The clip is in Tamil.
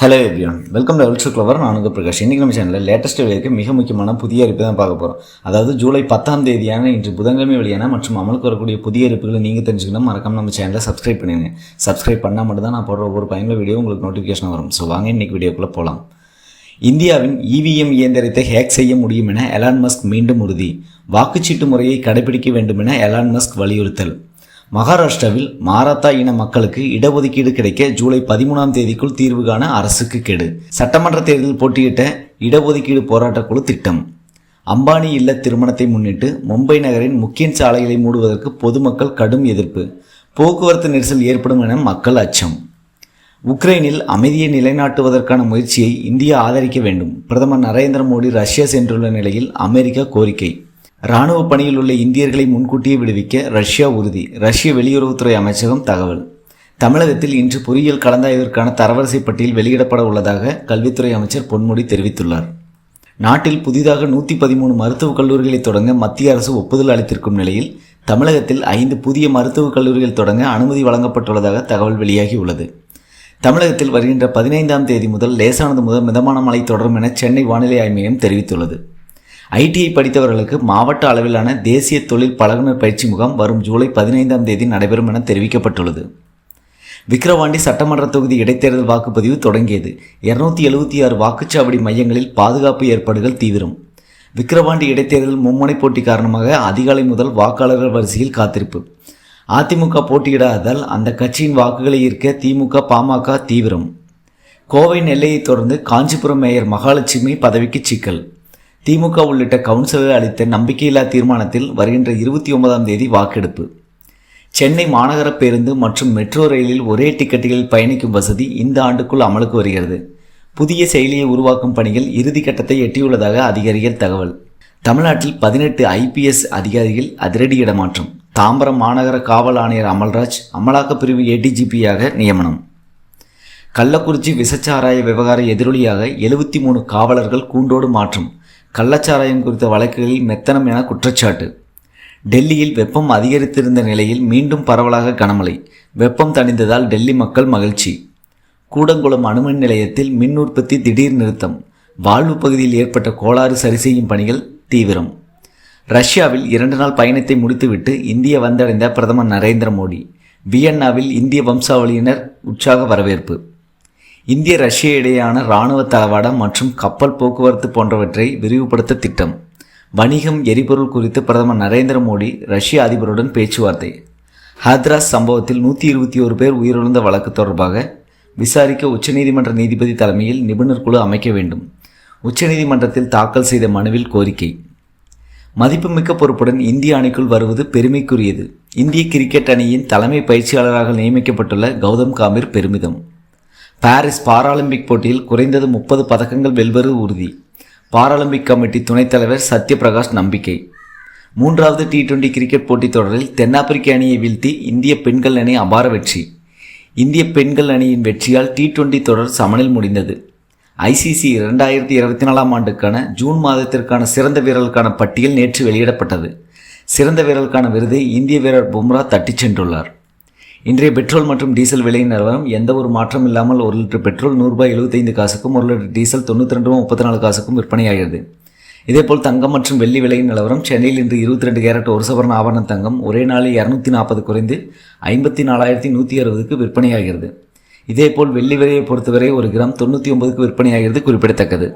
Hello everyone welcome to also clever நான் உங்கள் பிரகாஷ். இன்றைக்கி நம்ம சேனலில் லேட்டஸ்ட் வெளியாக மிக முக்கியமான புதிய அறிவிப்பு தான் பார்க்க போகிறோம் அதாவது ஜூலை பத்தாம் தேதியான இன்று புதன்கிழமை வெளியான மற்றும் அமலுக்கு வரக்கூடிய புதிய அறிப்புகளை நீங்கள் தெரிஞ்சுக்கணும். மறக்காம நம்ம சேனலை சப்ஸ்கிரைப் பண்ணுங்க சப்ஸ்கிரைப் பண்ணால் மட்டும் தான் நான் போடுற ஒவ்வொரு பயனுள்ள வீடியோ உங்களுக்கு நோட்டிஃபிகேஷன் வரும். ஸோ வாங்க இன்றைக்கி வீடியோக்குள்ளே போகலாம் இந்தியாவின் இவிஎம் இயந்திரத்தை ஹேக் செய்ய முடியும் என எலான் மஸ்க் மீண்டும் உறுதி. வாக்குச்சீட்டு முறையை கடைபிடிக்க வேண்டும் என எலான் மஸ்க் வலியுறுத்தல். மகாராஷ்டிராவில் மாராத்தா இன மக்களுக்கு இடஒதுக்கீடு கிடைக்க ஜூலை பதிமூணாம் தேதிக்குள் தீர்வு காண அரசுக்கு கெடு. சட்டமன்ற தேர்தலில் போட்டியிட்ட இடஒதுக்கீடு போராட்டக் குழு திட்டம். அம்பானி இல்ல திருமணத்தை முன்னிட்டு மும்பை நகரின் முக்கிய சாலைகளை மூடுவதற்கு பொதுமக்கள் கடும் எதிர்ப்பு. போக்குவரத்து நெரிசல் ஏற்படும் என மக்கள் அச்சம். உக்ரைனில் அமைதியை நிலைநாட்டுவதற்கான முயற்சியை இந்தியா ஆதரிக்க வேண்டும். பிரதமர் நரேந்திர மோடி ரஷ்யா சென்றுள்ள நிலையில் அமெரிக்கா கோரிக்கை. ராணுவ பணியில் உள்ள இந்தியர்களை முன்கூட்டியே விடுவிக்க ரஷ்யா உறுதி. ரஷ்ய வெளியுறவுத்துறை அமைச்சகம் தகவல். தமிழகத்தில் இன்று பொறியியல் கலந்தாய்விற்கான தரவரிசை பட்டியல் வெளியிடப்பட உள்ளதாக கல்வித்துறை அமைச்சர் பொன்முடி தெரிவித்துள்ளார். நாட்டில் புதிதாக நூற்றி பதிமூணு மருத்துவக் கல்லூரிகளை தொடங்க மத்திய அரசு ஒப்புதல் அளித்திருக்கும் நிலையில் தமிழகத்தில் ஐந்து புதிய மருத்துவக் கல்லூரிகள் தொடங்க அனுமதி வழங்கப்பட்டுள்ளதாக தகவல் வெளியாகியுள்ளது. தமிழகத்தில் வருகின்ற பதினைந்தாம் தேதி முதல் லேசானது முதல் மிதமான மழை தொடரும் என சென்னை வானிலை ஆய்வு மையம் தெரிவித்துள்ளது. ஐடிஐ படித்தவர்களுக்கு மாவட்ட அளவிலான தேசிய தொழில் பழகுனர் பயிற்சி முகாம் வரும் ஜூலை பதினைந்தாம் தேதி நடைபெறும் என தெரிவிக்கப்பட்டுள்ளது. விக்கிரவாண்டி சட்டமன்ற தொகுதி இடைத்தேர்தல் வாக்குப்பதிவு தொடங்கியது. இருநூத்தி எழுபத்தி ஆறு வாக்குச்சாவடி மையங்களில் பாதுகாப்பு ஏற்பாடுகள் தீவிரம். விக்கிரவாண்டி இடைத்தேர்தல் மும்முனை போட்டி காரணமாக அதிகாலை முதல் வாக்காளர்கள் வரிசையில் காத்திருப்பு. அதிமுக போட்டியிடாததால் அந்த கட்சியின் வாக்குகளை ஈர்க்க திமுக பாமக தீவிரம். கோவை நெல்லையை தொடர்ந்து காஞ்சிபுரம் மேயர் மகாலட்சுமி பதவிக்கு சிக்கல். திமுக உள்ளிட்ட கவுன்சிலர் அளித்த நம்பிக்கையில்லா தீர்மானத்தில் வருகின்ற இருபத்தி ஒன்பதாம் தேதி வாக்கெடுப்பு. சென்னை மாநகர பேருந்து மற்றும் மெட்ரோ ரயிலில் ஒரே டிக்கெட்டுகளில் பயணிக்கும் வசதி இந்த ஆண்டுக்குள் அமலுக்கு வருகிறது. புதிய செயலியை உருவாக்கும் பணிகள் இறுதிக்கட்டத்தை எட்டியுள்ளதாக அதிகாரிகள் தகவல். தமிழ்நாட்டில் பதினெட்டு ஐபிஎஸ் அதிகாரிகள் அதிரடி இடமாற்றம். தாம்பரம் மாநகர காவல் ஆணையர் அமல்ராஜ் அமலாக்கப் பிரிவு ஏடிஜிபியாக நியமனம். கள்ளக்குறிச்சி விசச்சாராய விவகார எதிரொலியாக எழுபத்தி மூணு காவலர்கள் கூண்டோடு மாற்றம். கள்ளச்சாராயம் குறித்த வழக்குகளில் மெத்தனம் என குற்றச்சாட்டு. டெல்லியில் வெப்பம் அதிகரித்திருந்த நிலையில் மீண்டும் பரவலாக கனமழை. வெப்பம் தணிந்ததால் டெல்லி மக்கள் மகிழ்ச்சி. கூடங்குளம் அணுமின் நிலையத்தில் மின் உற்பத்தி திடீர் நிறுத்தம். வாழ்வு பகுதியில் ஏற்பட்ட கோளாறு சரி செய்யும் பணிகள் தீவிரம். ரஷ்யாவில் இரண்டு நாள் பயணத்தை முடித்துவிட்டு இந்திய வந்தடைந்த பிரதமர் நரேந்திர மோடி. வியன்னாவில் இந்திய வம்சாவளியினர் உற்சாக வரவேற்பு. இந்திய ரஷ்ய இடையேயான இராணுவ தளவாடம் மற்றும் கப்பல் போக்குவரத்து போன்றவற்றை விரிவுபடுத்த திட்டம். வணிகம் எரிபொருள் குறித்து பிரதமர் நரேந்திர மோடி ரஷ்ய அதிபருடன் பேச்சுவார்த்தை. ஹத்ராஸ் சம்பவத்தில் நூற்றி இருபத்தி ஒரு பேர் உயிரிழந்த வழக்கு தொடர்பாக விசாரிக்க உச்சநீதிமன்ற நீதிபதி தலைமையில் நிபுணர் குழு அமைக்க வேண்டும். உச்சநீதிமன்றத்தில் தாக்கல் செய்த மனுவில் கோரிக்கை. மதிப்புமிக்க பொறுப்புடன் இந்திய அணிக்குள் வருவது பெருமைக்குரியது. இந்திய கிரிக்கெட் அணியின் தலைமை பயிற்சியாளராக நியமிக்கப்பட்டுள்ள கௌதம் காம்பீர் பெருமிதம். பாரிஸ் பாராலிம்பிக் போட்டியில் குறைந்தது முப்பது பதக்கங்கள் வெல்வது உறுதி. பாராலிம்பிக் கமிட்டி துணைத் தலைவர் சத்யபிரகாஷ் நம்பிக்கை. மூன்றாவது டி டுவெண்டி கிரிக்கெட் போட்டித் தொடரில் தென்னாப்பிரிக்க அணியை வீழ்த்தி இந்திய பெண்கள் அணி அபார வெற்றி. இந்திய பெண்கள் அணியின் வெற்றியால் டி டுவெண்டி தொடர் சமனில் முடிந்தது. ஐசிசி இரண்டாயிரத்தி இருபத்தி நாலாம் ஆண்டுக்கான ஜூன் மாதத்திற்கான சிறந்த வீரர்களுக்கான பட்டியல் நேற்று வெளியிடப்பட்டது. சிறந்த வீரர்களுக்கான விருதை இந்திய வீரர் பும்ரா தட்டிச் சென்றுள்ளார். இன்றைய பெட்ரோல் மற்றும் டீசல் விலை நிலவரம் எந்த ஒரு மாற்றம் இல்லாமல் ஒரு லிட்டர் பெட்ரோல் நூறுபாய் எழுபத்தைந்து காசுக்கும் ஒரு லிட்டர் டீசல் தொண்ணூற்றி ரெண்டு முப்பத்தி நாலு காசுக்கும் விற்பனையாகிறது. இதேபோல் தங்கம் மற்றும் வெள்ளி விலையின் நிலவரம் சென்னையில் இன்று இருபத்தி ரெண்டு கேரட் ஒரு சவரன் ஆபரண தங்கம் ஒரே நாளில் இரநூத்தி நாற்பது குறைந்து ஐம்பத்தி நாலாயிரத்தி நூற்றி அறுபதுக்கு விற்பனையாகிறது. இதேபோல் வெள்ளி விலையை பொறுத்தவரை ஒரு கிராம் தொண்ணூற்றி ஒன்பதுக்கு விற்பனையாகிறது குறிப்பிடத்தக்கது.